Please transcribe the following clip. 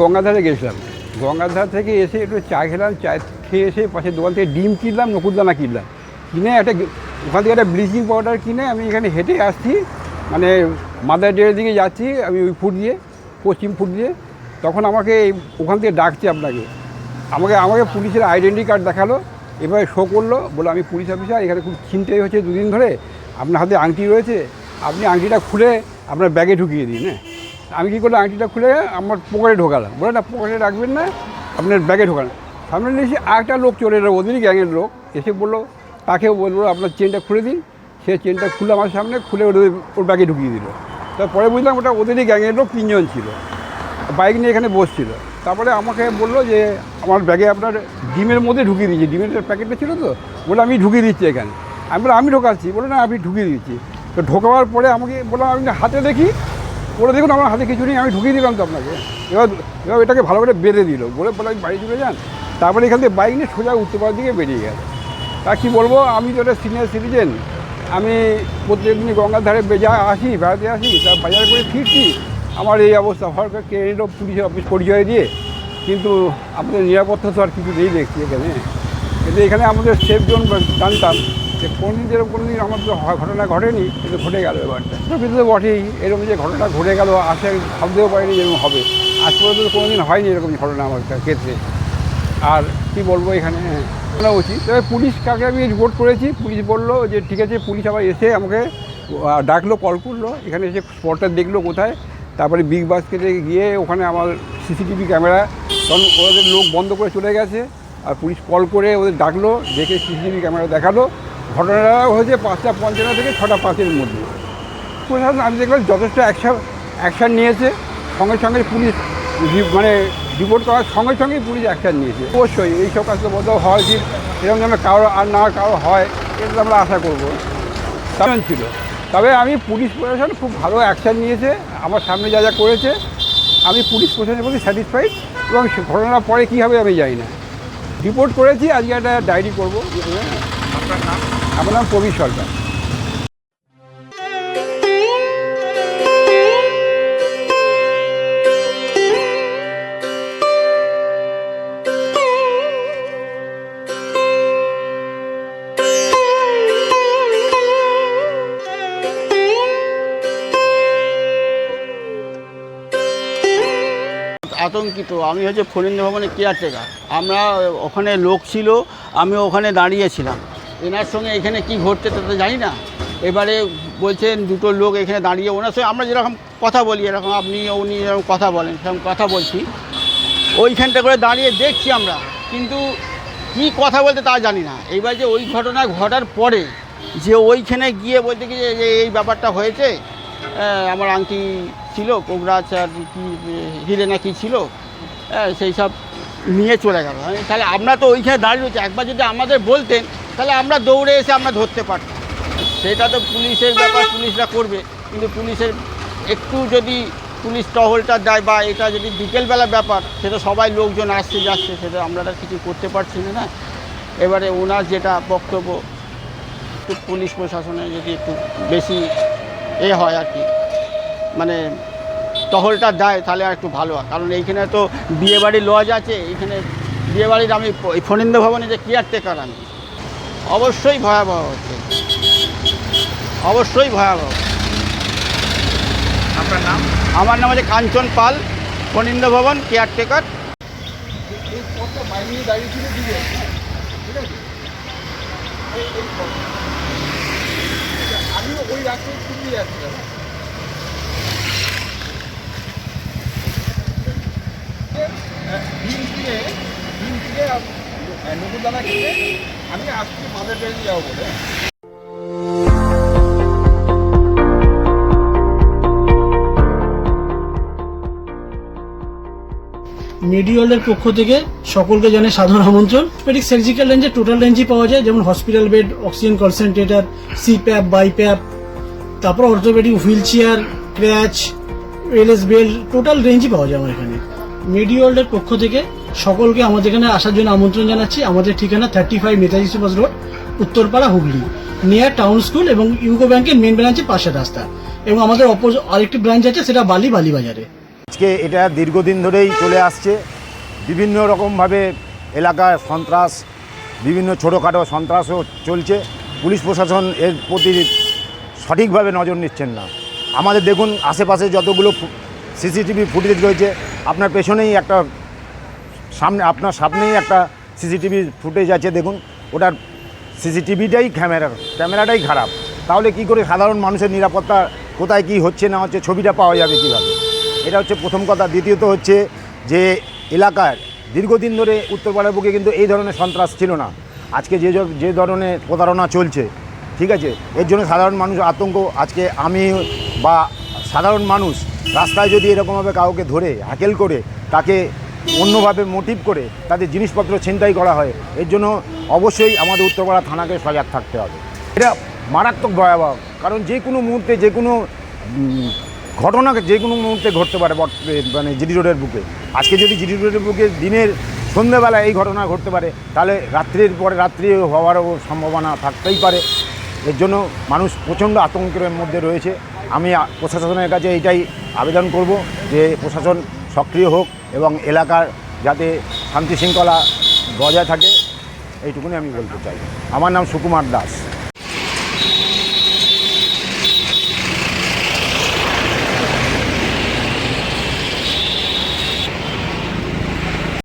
গঙ্গাধারে গেছিলাম। গঙ্গাধার থেকে এসে একটু চা খেলাম, চা খেয়ে এসে পাশে দোকান থেকে ডিম কিনলাম নকুরদানা কিনলাম। কিনে একটা ওখান থেকে একটা ব্লিচিং পাউডার কিনে আমি এখানে হেঁটে আসছি মানে মাদার ডের দিকে যাচ্ছি আমি ওই ফুট দিয়ে, পশ্চিম ফুট দিয়ে। তখন আমাকে ওখান থেকে ডাকছে আপনাকে। আমাকে আমাকে পুলিশের আইডেন্টি কার্ড দেখাল, এবারে শো করল বলে আমি পুলিশ অফিসার, এখানে খুব ছিনতাই হচ্ছে দুদিন ধরে, আপনার হাতে আংটি রয়েছে, আপনি আংটিটা খুলে আপনার ব্যাগে ঢুকিয়ে দিন হ্যাঁ? আমি কী করলাম, আংটিটা খুলে আমার পকেটে ঢোকালাম। বলে, না, পকেটে রাখবেন না, আপনার ব্যাগে ঢোকালাম। সামনে এসে আরেকটা লোক চলে এলো ওদেরই গ্যাংয়ের লোক। এসে বলল, তাকেও বলল আপনার চেনটা খুলে দিন। সে চেনটা খুলে আমার সামনে, খুলে ওর ওর ব্যাগে ঢুকিয়ে দিল। তারপরে বুঝলাম ওটা ওদেরই গ্যাংয়ের লোক, তিনজন ছিল। বাইক নিয়ে এখানে বসছিল। তারপরে আমাকে বলল যে, আমার ব্যাগে আপনার ডিমের মধ্যে ঢুকিয়ে দিয়েছি, ডিমের প্যাকেটটা ছিল তো? বলে, আমি ঢুকিয়ে দিচ্ছি এখানে। আমি বলে আমি ঢোকাচ্ছি। বলে, না, আমি ঢুকিয়ে দিচ্ছি তো ঢোকাবার পরে আমাকে বললাম, আমি হাতে দেখি বলে দেখুন, আমার হাতে কিছু নেই, আমি ঢুকিয়ে দিলাম তো আপনাকে। এবার এবার এটাকে ভালো করে বেঁধে দিল। বলে বলে, বাড়ি চলে যান। তারপরে এখান থেকে বাইক নিয়ে সোজা উত্তর পাড়ার দিকে বেরিয়ে গেল। তা কী বলব, আমি তো একটা সিনিয়র সিটিজেন আমি প্রত্যেকদিনই গঙ্গার ধারে বেজা আসি, বেড়াতে আসি, তা বাজার করে ফিরছি। আমার এই অবস্থা, হঠাৎ কে এলো পুলিশের অফিস পরিচয় দিয়ে। কিন্তু আমাদের নিরাপত্তা তো আর কিছু নেই দেখছি এখানে। কিন্তু এখানে আমাদের সেফ জোন জানতাম। যে কোনোদিন যেরকম কোনো দিন আমার তো ঘটনা ঘটেনি, কিন্তু ঘটে গেল এবারটা। কিন্তু তো বটেই, এরকম যে ঘটনা ঘটে গেল, আশা ভাবতেও পারিনি যেরকম হবে। আজ পর্যন্ত তো কোনোদিন হয়নি এরকম ঘটনা আমার ক্ষেত্রে। আর কি বলব এখানে? শোনা উচিত। তবে পুলিশ কাকে আমি রিপোর্ট করেছি? পুলিশ বলল যে, ঠিক আছে, পুলিশ আবার এসে আমাকে ডাকলো কল করল। এখানে এসে স্পটটা দেখল কোথায়? তারপরে বিগ বাস্কেটে গিয়ে ওখানে আমার সিসিটিভি ক্যামেরা তখন ওদের লোক বন্ধ করে চলে গেছে। আর পুলিশ কল করে ওদের ডাকলো, দেখে সিসিটিভি ক্যামেরা দেখাল। ঘটনাটা হয়েছে পাঁচটা পঞ্চান্ন থেকে ছটা পাঁচের মধ্যে। প্রশাসন আমি দেখলাম যথেষ্ট অ্যাকশন অ্যাকশান নিয়েছে। সঙ্গে সঙ্গে পুলিশ মানে রিপোর্ট করার সঙ্গে সঙ্গেই পুলিশ অ্যাকশান নিয়েছে। অবশ্যই এই সব কাজ বন্ধ হওয়া উচিত। এরকম যেন কারও আর না কারও হয়, এটা আমরা আশা করব। তেমন ছিল। তবে আমি পুলিশ প্রশাসন খুব ভালো অ্যাকশান নিয়েছে। আমার সামনে যা যা করেছে, আমি পুলিশ প্রশাসনের প্রতি স্যাটিসফাইড এবং ঘটনার পরে কী হবে আমি জানি না। রিপোর্ট করেছি, আজকে একটা ডায়েরি করব। আমার নাম প্রবীর সরকার। আতঙ্কিত, আমি হচ্ছে ফরিন্দ ভবনের কেয়ারটেকার। আমরা ওখানে লোক ছিল, আমি ওখানে দাঁড়িয়েছিলাম এনার সঙ্গে এখানে কি ঘটছে তা তো জানি না। এবারে বলছেন দুটো লোক এখানে দাঁড়িয়ে, ওনার সঙ্গে আমরা যেরকম কথা বলি, এরকম আপনি, উনি যেরকম কথা বলেন, সেরকম কথা বলছি। ওইখানটা করে দাঁড়িয়ে দেখছি আমরা, কিন্তু কি কথা বলতে তা জানি না। এইবার যে ওই ঘটনা ঘটার পরে যে ওইখানে গিয়ে বলতে কি যে এই ব্যাপারটা হয়েছে আমার আংটি ছিল কোগরাজ আর কি হিরে না কি ছিল সেই সব নিয়ে চলে গেল। তাহলে আমরা তো ওইখানে দাঁড়িয়ে রয়েছি। একবার যদি আমাদের বলতেন তাহলে আমরা দৌড়ে এসে আমরা ধরতে পারতাম। সেটা তো পুলিশের ব্যাপার, পুলিশরা করবে। কিন্তু পুলিশের একটু যদি পুলিশ টহলটা দেয় বা এটা যদি বিকেলবেলা ব্যাপার সেটা সবাই লোকজন আসছে, যাচ্ছে সেটা আমরা কিছু করতে পারছি না না? এবারে ওনার যেটা বক্তব্য, একটু পুলিশ প্রশাসনে যদি একটু বেশি এ হয় আর কি মানে টহলটা দেয়, তাহলে আর একটু ভালো হয়। কারণ এইখানে তো বিয়েবাড়ির লজ আছে, এইখানে বিয়েবাড়ির আমি ফণীন্দ্র ভবনে যে কেয়ারটেকার আমি অবশ্যই ভয়াবহ। হচ্ছে অবশ্যই ভয়াবহ। আপনার নাম? আমার নাম হচ্ছে কাঞ্চন পাল ফণীন্দ্র ভবন কেয়ারটেকার। আমিও ওই রাস্তায় ছুটিয়ে যাচ্ছিলাম ডিম কিনে ডিম কিনে নকুরদানা কিনে। আমি আজকে মাদের বেরিয়ে যাব বলে। পক্ষ থেকে সকলকে জানে সাধারণ আমন্ত্রণ। পেডিক সার্জিক্যাল রেঞ্জে টোটাল রেঞ্জই পাওয়া যায়, যেমন hospital bed oxygen concentrator CPAP BiPAP তারপর orthopaedic wheel chair crutch LS belt total রেঞ্জই পাওয়া যায় আমার এখানে। মেডিওয়ার্ল্ডের পক্ষ থেকে সকলকে আমাদের এখানে আসার জন্য আমন্ত্রণ জানাচ্ছি। আমাদের ঠিকানা thirty five Netaji Subhash road, Uttarpara, Hooghly. Near town school এবং ইউকো ব্যাংকের মেন ব্রাঞ্চের পাশের রাস্তা। এবং আমাদের অপোজ আরেকটি ব্রাঞ্চ আছে, সেটা বালি বালি বাজারে। আজকে এটা দীর্ঘদিন ধরেই চলে আসছে। বিভিন্ন রকমভাবে এলাকায় সন্ত্রাস, বিভিন্ন ছোটোখাটো সন্ত্রাসও চলছে। পুলিশ প্রশাসন এর প্রতি সঠিকভাবে নজর নিচ্ছেন না। আমাদের দেখুন, আশেপাশে যতগুলো সিসিটিভি ফুটেজ রয়েছে, আপনার পেছনেই একটা সামনে আপনার সামনেই একটা সিসিটিভি ফুটেজ আছে, দেখুন। ওটার সিসিটিভিটাই ক্যামেরা, ক্যামেরাটাই খারাপ। তাহলে কি করে সাধারণ মানুষের নিরাপত্তা কোথায় কি হচ্ছে না হচ্ছে ছবিটা পাওয়া যাবে কীভাবে? এটা হচ্ছে প্রথম কথা। দ্বিতীয়ত হচ্ছে যে এলাকার দীর্ঘদিন ধরে উত্তরপাড়ার বুকে কিন্তু এই ধরনের সন্ত্রাস ছিল না। আজকে যে যে ধরনের প্রতারণা চলছে, ঠিক আছে? এর জন্য সাধারণ মানুষ আতঙ্ক। আজকে আমি বা সাধারণ মানুষ রাস্তায় যদি এরকমভাবে কাউকে ধরে, হ্যাকেল করে তাকে অন্যভাবে মোটিভ করে তাদের জিনিসপত্র ছিনতাই করা হয়। এর জন্য অবশ্যই আমাদের উত্তরপাড়া থানাকে সজাগ থাকতে হবে। এটা মারাত্মক ভয়াবহ, কারণ যে কোনো মুহূর্তে যে কোনো ঘটনা যে কোনো মুহূর্তে ঘটতে পারে মানে জিডি রোডের বুকে। আজকে যদি জিডি রোডের বুকে দিনের সন্ধ্যেবেলা এই ঘটনা ঘটতে পারে, তাহলে রাত্রির পরে রাত্রি হওয়ারও সম্ভাবনা থাকতেই পারে। এর জন্য মানুষ প্রচণ্ড আতঙ্কের মধ্যে রয়েছে। আমি প্রশাসনের কাছে এইটাই আবেদন করব যে প্রশাসন সক্রিয় হোক এবং এলাকার যাতে শান্তি শৃঙ্খলা বজায় থাকে, এইটুকুনি আমি বলতে চাই। আমার নাম সুকুমার দাস।